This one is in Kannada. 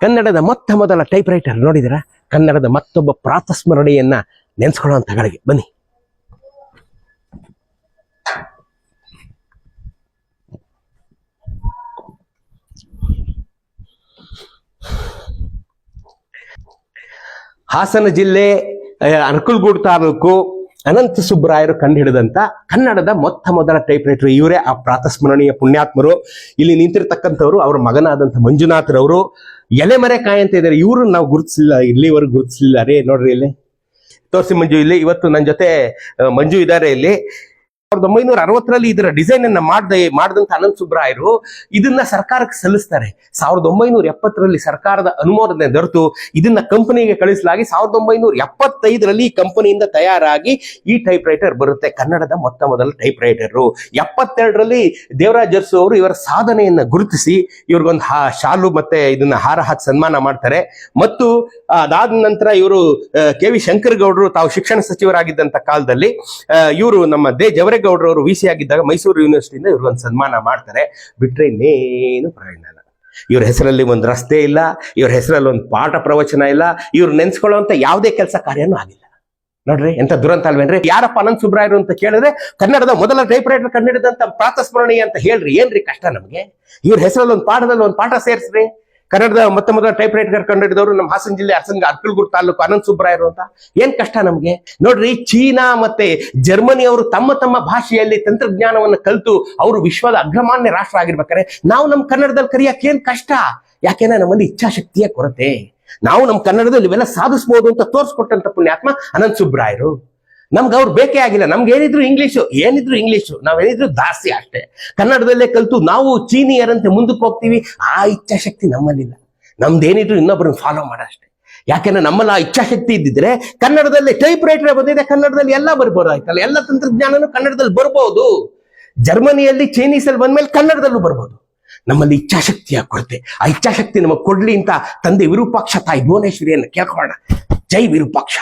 ಕನ್ನಡದ ಮೊತ್ತ ಮೊದಲ ಟೈಪ್ ರೈಟರ್ ನೋಡಿದಿರ? ಕನ್ನಡದ ಮತ್ತೊಬ್ಬ ಪ್ರಾತಸ್ಮರಣೆಯನ್ನ ನೆನೆಸ್ಕೊಳ್ಳುವಂತ ಗಳಿಗೆ ಬನ್ನಿ. ಹಾಸನ ಜಿಲ್ಲೆ ಆ, ತಾಲೂಕು ಅನಂತ ಸುಬ್ಬರಾಯರು ಕಂಡುಹಿಡಿದಂತ ಕನ್ನಡದ ಮೊತ್ತ ಮೊದಲ ಟೈಪ್ ರೈಟರ್ ಇವರೇ ಆ ಪ್ರಾತಸ್ಮರಣೀಯ ಪುಣ್ಯಾತ್ಮರು. ಇಲ್ಲಿ ನಿಂತಿರ್ತಕ್ಕಂಥವ್ರು ಅವ್ರ ಮಗನಾದಂಥ ಮಂಜುನಾಥ್ರವರು. ಎಲೆಮರೆ ಕಾಯಿ ಅಂತ ಇದ್ದಾರೆ ಇವರು ನಾವು ಗುರುತಿಸಲಿಲ್ಲ, ಇಲ್ಲಿವರೆಗೂ ಗುರುತಿಸಲಿಲ್ಲ. ರೀ ನೋಡ್ರಿ ಇಲ್ಲಿ. ತೋರಿಸಿ ಮಂಜು, ಇಲ್ಲಿ ಇವತ್ತು ನನ್ನ ಜೊತೆ ಮಂಜು ಇದ್ದಾರೆ ಇಲ್ಲಿ. ಸಾವಿರದ ಒಂಬೈನೂರ ಅರವತ್ತರಲ್ಲಿ ಇದರ ಡಿಸೈನ್ ಅನ್ನ ಮಾಡ್ದ ಮಾಡಿದಂತ ಅನಂತ ಸುಬ್ರಾಯರು ಇದನ್ನ ಸರ್ಕಾರಕ್ಕೆ ಸಲ್ಲಿಸ್ತಾರೆ. ಸಾವಿರದ ಒಂಬೈನೂರ ಎಪ್ಪತ್ತರಲ್ಲಿ ಸರ್ಕಾರದ ಅನುಮೋದನೆ ದೊರೆತು. ಇದನ್ನ ಕಂಪನಿಗೆ ಕಳಿಸಲಾಗಿ ಸಾವಿರದ ಒಂಬೈನೂರ ಎಪ್ಪತ್ತೈದರಲ್ಲಿ ಕಂಪನಿಯಿಂದ ತಯಾರಾಗಿ ಈ ಟೈಪ್ ರೈಟರ್ ಬರುತ್ತೆ. ಕನ್ನಡದ ಮೊತ್ತ ಮೊದಲ ಟೈಪ್ ರೈಟರು ಎಪ್ಪತ್ತೆರಡರಲ್ಲಿ ದೇವರಾಜ್ ಅರಸು ಅವರು ಇವರ ಸಾಧನೆಯನ್ನ ಗುರುತಿಸಿ ಇವ್ರಿಗೊಂದು ಹಾ ಶಾಲು ಮತ್ತೆ ಇದನ್ನ ಹಾರ ಹಾಕಿ ಸನ್ಮಾನ ಮಾಡ್ತಾರೆ. ಮತ್ತು ಅದಾದ ನಂತರ ಇವರು ಕೆ ವಿ ಶಂಕರಗೌಡರು ತಾವು ಶಿಕ್ಷಣ ಸಚಿವರಾಗಿದ್ದಂತ ಕಾಲದಲ್ಲಿ ಇವರು ನಮ್ಮ ದೇ ಜವರೇಗೌಡರವರು ವಿ ಸಿ ಆಗಿದ್ದಾಗ ಮೈಸೂರು ಯೂನಿವರ್ಸಿಟಿಯಿಂದ ಇವ್ರಿಗೊಂದು ಸನ್ಮಾನ ಮಾಡ್ತಾರೆ. ಬಿಟ್ರೆ ಇನ್ನೇನು ಪ್ರಯೋಜನ ಇಲ್ಲ. ಇವ್ರ ಹೆಸರಲ್ಲಿ ಒಂದು ರಸ್ತೆ ಇಲ್ಲ, ಇವ್ರ ಹೆಸರಲ್ಲಿ ಒಂದು ಪಾಠ ಪ್ರವಚನ ಇಲ್ಲ, ಇವ್ರು ನೆನೆಸ್ಕೊಳ್ಳೋಂಥ ಯಾವುದೇ ಕೆಲಸ ಕಾರ್ಯನೂ ಆಗಿಲ್ಲ. ನೋಡ್ರಿ ಎಂತ ದುರಂತ ಅಲ್ವೇನ್ರಿ? ಯಾರಪ್ಪ ಅನಂತ ಸುಬ್ರಾಯರು ಅಂತ ಕೇಳಿದ್ರೆ ಕನ್ನಡದ ಮೊದಲ ಟೈಪ್ ರೈಟರ್ ಕಂಡಿಡಿದಂತ ಪ್ರಾತಸ್ಮರಣೀಯ ಅಂತ ಹೇಳ್ರಿ. ಏನ್ರಿ ಕಷ್ಟ ನಮಗೆ? ಇವ್ರ ಹೆಸರಲ್ಲಿ ಒಂದು ಪಾಠದಲ್ಲಿ ಒಂದು ಪಾಠ ಸೇರಿಸ್ರಿ. ಕನ್ನಡದ ಮೊತ್ತ ಮೊದಲ ಟೈಪ್ ರೈಟರ್ ಕಂಡುಹಿಡಿದವರು ನಮ್ಮ ಹಾಸನ ಜಿಲ್ಲೆ ಹಾಸನ ಅರ್ಕಲ್ಗೂರು ತಾಲೂಕು ಅನಂತ ಸುಬ್ರಾಯರು ಅಂತ ಏನ್ ಕಷ್ಟ ನಮ್ಗೆ? ನೋಡ್ರಿ, ಚೀನಾ ಮತ್ತೆ ಜರ್ಮನಿ ಅವರು ತಮ್ಮ ತಮ್ಮ ಭಾಷೆಯಲ್ಲಿ ತಂತ್ರಜ್ಞಾನವನ್ನು ಕಲಿತು ಅವರು ವಿಶ್ವದ ಅಗ್ರಮಾನ್ಯ ರಾಷ್ಟ್ರ ಆಗಿರ್ಬೇಕಾರೆ, ನಾವು ನಮ್ಮ ಕನ್ನಡದಲ್ಲಿ ಕರಿಯಕ್ಕೆ ಏನ್ ಕಷ್ಟ? ಯಾಕೆಂದ್ರೆ ನಮ್ಮಲ್ಲಿ ಇಚ್ಛಾಶಕ್ತಿಯ ಕೊರತೆ. ನಾವು ನಮ್ಮ ಕನ್ನಡದಲ್ಲಿ ಇವೆಲ್ಲ ಸಾಧಿಸಬಹುದು ಅಂತ ತೋರಿಸ್ಕೊಟ್ಟಂತ ಪುಣ್ಯಾತ್ಮ ಅನಂತ ಸುಬ್ರಾಯರು. ನಮ್ಗೆ ಅವ್ರು ಬೇಕೇ ಆಗಿಲ್ಲ. ನಮ್ಗೆ ಏನಿದ್ರು ಇಂಗ್ಲಿಷು ಏನಿದ್ರು ಇಂಗ್ಲಿಷು. ನಾವೇನಿದ್ರು ದಾಸ್ತಿ ಅಷ್ಟೇ. ಕನ್ನಡದಲ್ಲೇ ಕಲಿತು ನಾವು ಚೀನಿಯರಂತೆ ಮುಂದಕ್ಕೆ ಹೋಗ್ತೀವಿ, ಆ ಇಚ್ಛಾಶಕ್ತಿ ನಮ್ಮಲ್ಲಿಲ್ಲ. ನಮ್ದೇನಿದ್ರು ಇನ್ನೊಬ್ಬರನ್ನ ಫಾಲೋ ಮಾಡಷ್ಟೇ. ಯಾಕೆಂದ್ರೆ ನಮ್ಮಲ್ಲಿ ಆ ಇಚ್ಛಾಶಕ್ತಿ ಇದ್ದಿದ್ರೆ ಕನ್ನಡದಲ್ಲಿ ಟೈಪ್ ರೈಟರ್ ಬಂದಿದೆ, ಕನ್ನಡದಲ್ಲಿ ಎಲ್ಲ ಬರ್ಬೋದಾಯ್ತಲ್ಲ ಎಲ್ಲ ತಂತ್ರಜ್ಞಾನನು ಕನ್ನಡದಲ್ಲಿ ಬರ್ಬೋದು. ಜರ್ಮನಿಯಲ್ಲಿ ಚೈನೀಸಲ್ಲಿ ಬಂದ್ಮೇಲೆ ಕನ್ನಡದಲ್ಲೂ ಬರ್ಬೋದು. ನಮ್ಮಲ್ಲಿ ಇಚ್ಛಾಶಕ್ತಿಯ ಕೊರತೆ. ಆ ಇಚ್ಛಾಶಕ್ತಿ ನಮಗೆ ಕೊಡ್ಲಿ ಅಂತ ತಂದೆ ವಿರೂಪಾಕ್ಷ ತಾಯಿ ಭುವನೇಶ್ವರಿಯನ್ನು ಕೇಳ್ಕೊಳ್ಳೋಣ. ಜೈ ವಿರೂಪಾಕ್ಷ.